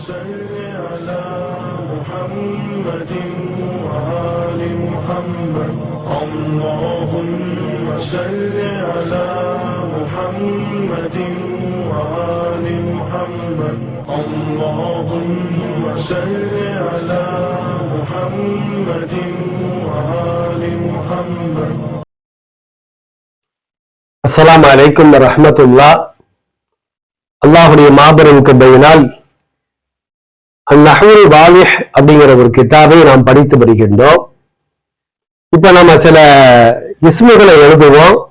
صل على محمد وآل محمد اللهم صل على محمد وآل محمد اللهم صل على محمد وآل محمد அஸ்ஸலாமு அலைக்கும் ரஹ்மத்துல்லா அல்லாஹுடைய மாபெரும் கிருபையினால் நஹூல் வாலிஹ் அப்படிங்கிற ஒரு கிதாபை நாம் படித்து வருகின்றோம். இப்ப நம்ம சில இஸ்முகளை எழுதுவோம்.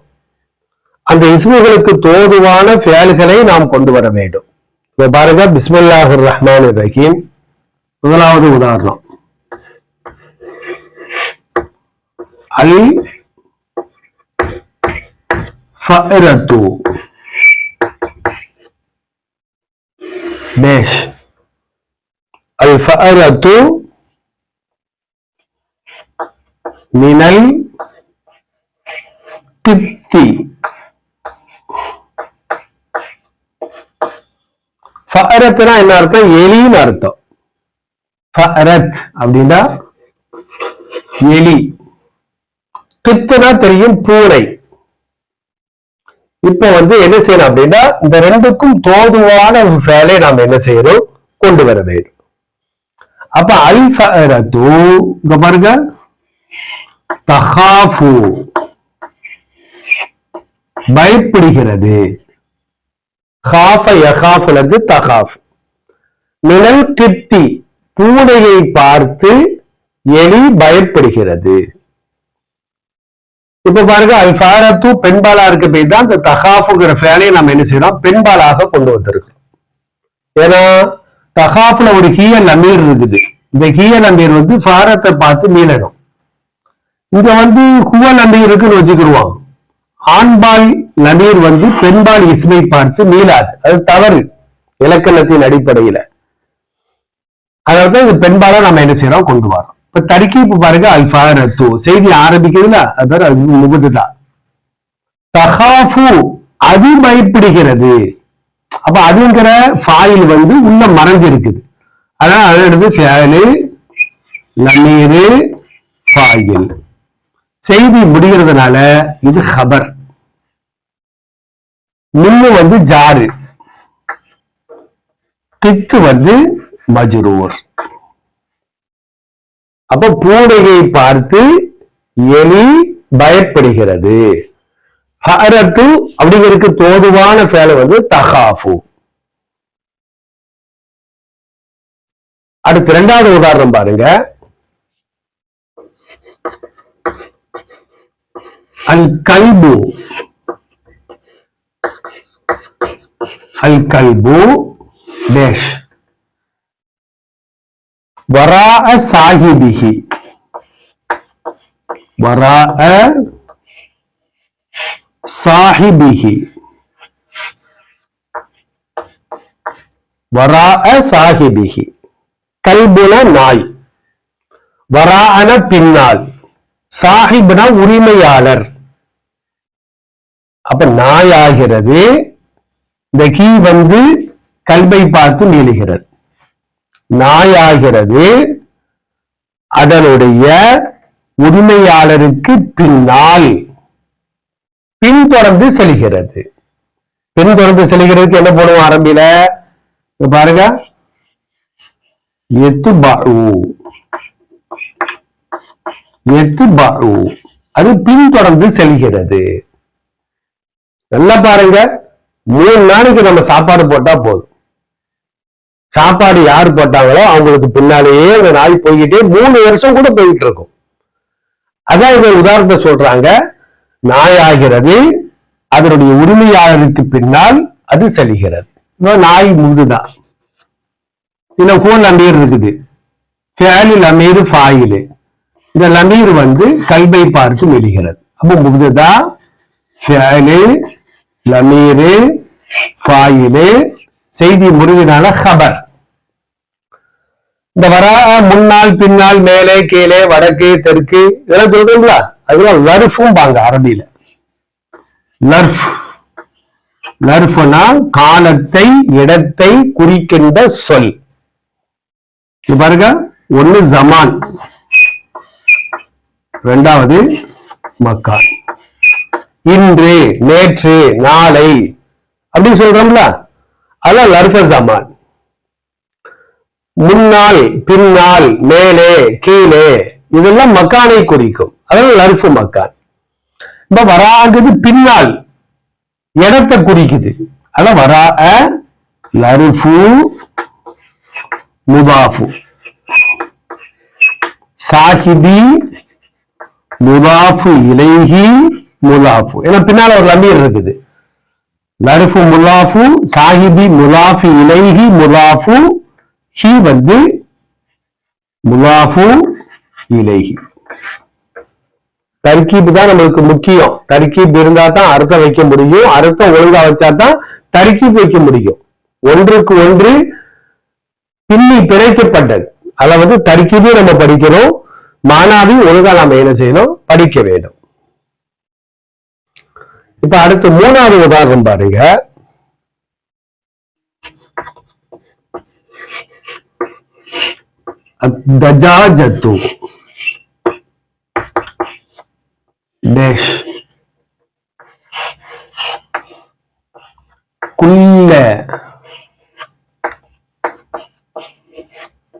அந்த இஸ்முகளுக்கு தோதுவான ஃபேல்களை நாம் கொண்டு வர வேண்டும். இப்ப பாருங்க பிஸ்மல்லாஹு ரஹ்மான் ரஹீம். முதலாவது உதாரணம். அல் மேஷ். அல் மினல் திப்தி ஃபஅரத்னா என்ன அர்த்தம்? எலின்னு அர்த்தம். ஃபஅரத் அப்படின்னா எலி. திப்துனா தெரியும் பூனை. இப்போ வந்து என்ன செய்யணும் அப்படின்னா இந்த ரெண்டுக்கும் தோதுவான வேலை நாம் என்ன செய்யணும்? கொண்டு வர வேண்டும். அப்ப அல் ஃபஅரத்து இங்க பாருங்க தஹாஃபு பயப்படுகிறது காஃப யகாஃபுல இருந்து தகாஃப் நிழல் கிட்டி பூனையை பார்த்து எலி பயப்படுகிறது இப்ப பாருங்க அல்பாரத்து பெண்பாலா இருக்க போய் தான் இந்த தகாஃபுங்கிற ஃபேலையை நம்ம என்ன செய்யணும் பெண்பாலாக கொண்டு வந்திருக்கிறோம் ஏன்னா தகாப்புல ஒரு ஹீயல் அமீர் இருக்குது. இந்த ஹீயல் அமீர் வந்து ஃபாரத்தை பார்த்து மீளணும். இங்க வந்து ஹுவல் அமீர் இருக்குன்னு வச்சுக்கிடுவாங்க ஆண்பால் நமீர் வந்து பெண்பால் இஸ்மை பார்த்து மீளாது. அது தவறு. இலக்கணத்தின் அடிப்படையில. அதாவது இது பெண்பாலா நம்ம என்ன செய்யறோம் கொண்டு வரோம் இப்ப தர்கீப்பு பாருங்க அல்பாரத்து செய்தி ஆரம்பிக்கிறதுல அதாவது அது முகுதுதான் தகாஃபு அது பயப்படுகிறது. அப்ப அதுங்கிற ஃபாயில் வந்து உள்ள மறைஞ்சு இருக்குது. அதான் அதோடது ஃபேலு லமீரு ஃபாயில் செய்தி முடிகிறதுனால இது ஹபர் மின்னு வந்து ஜாரு. கித்து வந்து மஜ்ரூர். அப்ப பூனையை பார்த்து எலி பயப்படுகிறது. ஹரத்து அப்படிங்கிறதுக்கு தோதுவான ஃபேலை வந்து தஹாஃபு. அடுத்து இரண்டாவது உதாரணம் பாருங்க. அல் கல்பு. அல் கல்பு டேஷ் வரா சாஹிபிஹி. வரா சாஹிபிஹி. வராஅ சாஹிபிஹி. கல்புன நாய். வராஅன பின்னால். சாஹிப்னா உரிமையாளர். அப்ப நாய் ஆகிறது இந்த கீ வந்து கல்பை பார்த்து நீளுகிறது நாய் ஆகிறது அதனுடைய உரிமையாளருக்கு பின்னால் பின்தொடர்ந்து செல்கிறது. பின்தொடர்ந்து செல்கிறதுக்கு என்ன போடுவோம் ஆரம்பியில பாருங்க. எத்து எத்து அது பின்தொடர்ந்து செல்கிறது. நல்லா பாருங்க. மூணு நாளைக்கு நம்ம சாப்பாடு போட்டா போதும். சாப்பாடு யார் போட்டாங்களோ அவங்களுக்கு பின்னாலேயே அந்த நாய் போய்கிட்டே மூணு வருஷம் கூட போயிட்டு இருக்கும். அதான் இவங்க உதாரணத்தை சொல்றாங்க. நாயாகிறது. அதனுடைய உரிமையாளருக்கு பின்னால் அது செல்கிறது. நாய் முதுதான் இந்த கோல் அமீர் இருக்குது. ஃபேலில் அமீர் ஃபாயிலு. இந்த லமீர் வந்து கல்வை பார்த்து மெலிகிறது. அப்போ முகுதா ஃபேலு லமீரு ஃபாயிலு. செய்தி முடிவினால ஹபர். இந்த வரா முன்னால் பின்னால் மேலே கீழே வடக்கு தெற்கு இதெல்லாம் சொல்றீங்களா அதெல்லாம் லர்ஃபும் பாங்க அரபியில. லர்ஃப் லர்ஃப்னா காலத்தை இடத்தை குறிக்கின்ற சொல். பாருங்க ஒண்ணு ஜமான். ரெண்டாவது மக்கான் இன்று நேற்று நாளை அப்படின்னு சொல்றோம்ல? அதான் லர்ஃப ஜமான். முன்னால் பின்னால் மேலே கீழே இதெல்லாம் மக்கானை குறிக்கும். அதெல்லாம் லர்ஃபு மக்கான். இப்ப வராங்குது பின்னால் இடத்தை குறிக்குது. அதான் வரா லருஃபு முபாஃபு சாஹிபி முதாஃபு இலைஹி முலாஃபு ஏன்னா பின்னால ஒரு லமீர் இருக்குது. லருஃபு முலாஃபு சாஹிபி முலாஃபு இலைஹி முலாஃபு ஹி வந்து முலாஃபு இலைஹி தர்கீப் தான் நம்மளுக்கு முக்கியம். தர்கீப் இருந்தா தான் அர்த்தம் வைக்க முடியும். அர்த்தம் ஒழுங்கா வச்சா தான் தர்கீப் வைக்க முடியும். ஒன்றுக்கு ஒன்று பின்னி பிணைக்கப்பட்டது. அதை வந்து தர்கீபே நம்ம படிக்கிறோம் மானாவி ஒழுங்கா நாம என்ன செய்யணும்? படிக்க வேண்டும். இப்ப அடுத்து மூணாவது உதாரணம் பாருங்க. தஜாஜத்து டேஷ் குல்ல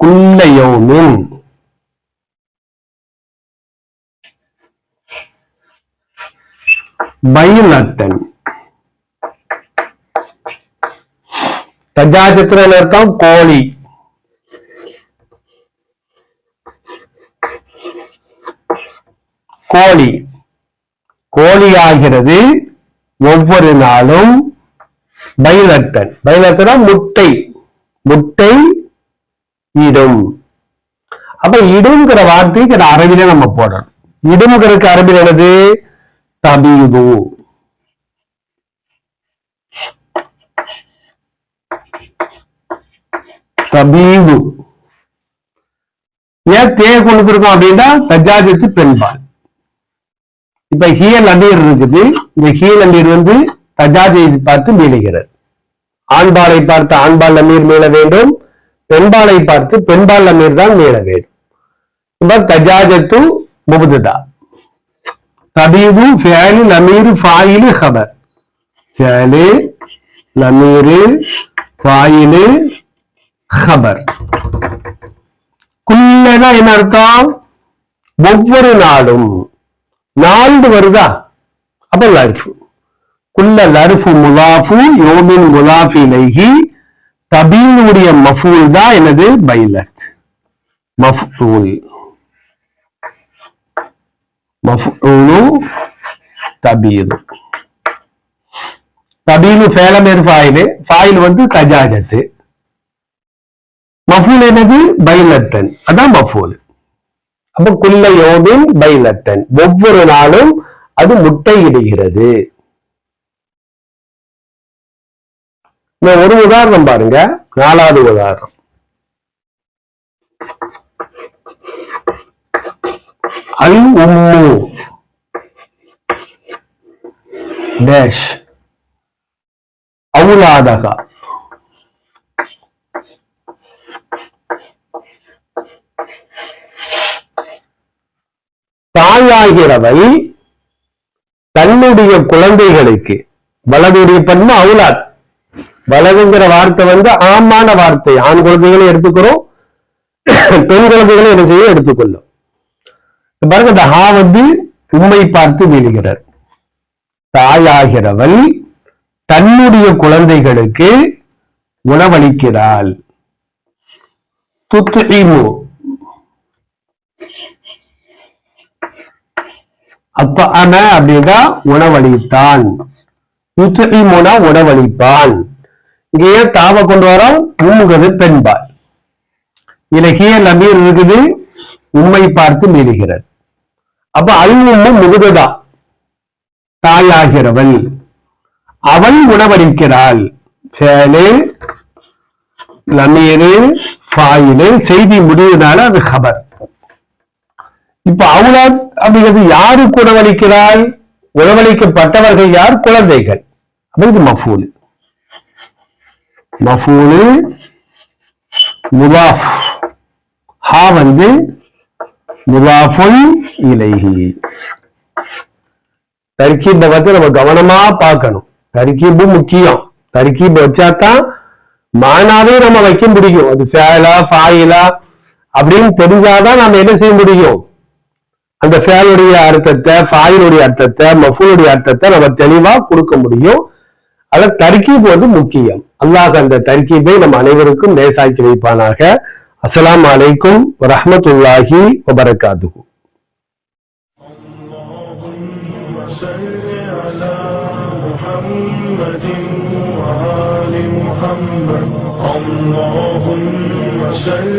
குல்ல யௌமின் பைலத்தன் தஜாஜத்துல அர்த்தம்? கோழி. கோழி. கோழி ஆகிறது ஒவ்வொரு நாளும் பைலட்டன் பைலட்டனா முட்டை. முட்டை இடும். அப்ப இடுங்கிற வார்த்தைக்கு அது அரபில நம்ம போடணும். இடுங்கிறதுக்கு அரபில் என்னது? தபீது. தபீது. ஏன் தே கொடுத்துருக்கோம் அப்படின்னா தஜாஜத்து பெண்பாள் இப்ப ஹீல் அமீர் இருக்குது. இந்த ஹீல் அமீர் வந்து கஜாஜை பார்த்து மீளுகிறது ஆண்பாலை பார்த்து ஆண்பால் அமீர் மீள வேண்டும். பெண்பாலை பார்த்து பெண்பால் அமீர் தான் மீள வேண்டும். இப்ப கஜாஜத்து முபுதுதா. தபீது ஃபேலு லமீரு ஃபாயிலு ஹபர். ஃபேலு நமீரு ஃபாயிலு ஹபர். குல்லனா என்ன அர்த்தம்? ஒவ்வொரு நாளும் நான்கு வருதா? அப்ப லர்ஃபு குல்ல லர்ஃபு முலாஃபு யோமின் முலாஃபி லைஹி தபீனுடைய மஃபூல் தான் எனது பைலத் மஃபூல். மஃபூலு தபீனு. தபீனு ஃபேலமேர் ஃபாயிலு ஃபாயில் வந்து தஜாஜத்து. மஃபூல் எனது பைலத்தன் அதான் மஃபூல். அப்ப குல்ல பைலட்டன் ஒவ்வொரு நாளும் அது முட்டையிடுகிறது. இந்த ஒரு உதாரணம் பாருங்க. நாலாவது உதாரணம். அல் உம்மு. டேஷ். அவுலாதகா. தாயாகிறவள் தன்னுடைய குழந்தைகளுக்கு. வலதுடைய பண்பு அவுலாத். வலதுங்கிற வார்த்தை வந்து ஆமான வார்த்தை. ஆண் குழந்தைகளை எடுத்துக்கிறோம் பெண் குழந்தைகளை என்ன செய்ய எடுத்துக்கொள்ளும். பாருங்க இந்த ஹா வந்து உண்மை பார்த்து வீழுகிறார். தாயாகிறவள் தன்னுடைய குழந்தைகளுக்கு உணவளிக்கிறாள். துத்து அப்ப அன அப்படின்னா உணவளித்தான். யுத்இமுனா உணவளிப்பான். இங்க ஏன் தாவ கொண்டு வரோம் உம்முகிறது பெண்பால் இலக்கிய நபீர் இருக்குது உண்மை பார்த்து மீறுகிறது அப்ப அல் உம்மு முகுததா தாயாகிறவள். அவள் உணவளிக்கிறாள். சேலு லமீரு ஃபாயிலு செய்தி முடிவதால அது ஹபர். இப்ப அவுலாத் அப்படிங்கிறது யாருக்கு உணவளிக்கிறாள் உணவளிக்கப்பட்டவர்கள் யார்? குழந்தைகள். அப்ப இது மஃபூல். மஃபூலு முதாஃப். ஹா வந்து முதாஃபுல் இலைஹி. தர்கீப்பை வந்து நம்ம கவனமா பார்க்கணும். தர்கீபு முக்கியம். தர்கீப் வச்சாதான் மானாவே நம்ம வைக்க முடியும். அது ஃபேலா ஃபாயிலா அப்படின்னு தெரிஞ்சாதான் நம்ம என்ன செய்ய முடியும்? அந்த ஃபேலுடைய அர்த்தத்தை ஃபாயிலுடைய அர்த்தத்தை மஃபூலுடைய அர்த்தத்தை நம்ம தெளிவா கொடுக்க முடியும் அத தர்கீப் வந்து முக்கியம் அல்லாஹ் அந்த தர்கீபை நம்ம அனைவருக்கும் லேசாக்கி வைப்பானாக அஸ்ஸலாமு அலைக்கும் வரஹ்மத்துல்லாஹி வபரகாத்துஹு صل على محمد وآل محمد اللهم صل